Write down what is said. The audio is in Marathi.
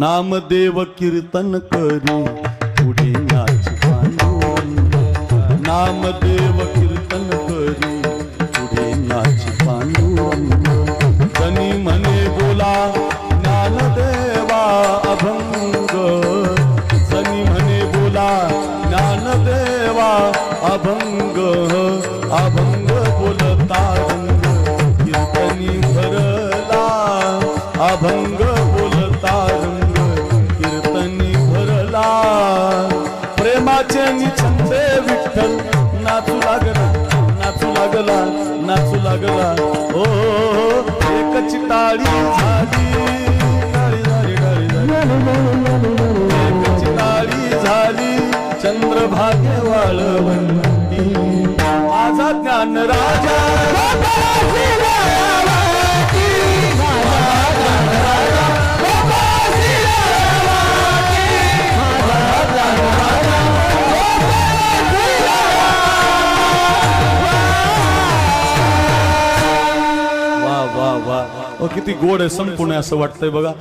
नामदेव कीर्तन करी पुढे नाच पांडुरंग. नामदेव कीर्तन करी पुढे नाच पांडुरंग. जनी म्हणे बोला ज्ञानदेवा अभंग. सनी म्हणे बोला ज्ञानदेवा अभंग. अभंग बोलता कीर्तनी भरला अभंग प्रेमाचे छंदे विठ्ठल. नाचू लागला नाचू लागला नाचू लागला. हो एक चिताळी झाली. टाळी झाली टाळी झाली. एक चिताळी झाली. चंद्रभागे वाळवंती माझा ज्ञान राजा वा. वा किती गोड आहे संपूर्ण आहे असं वाटतंय बघा.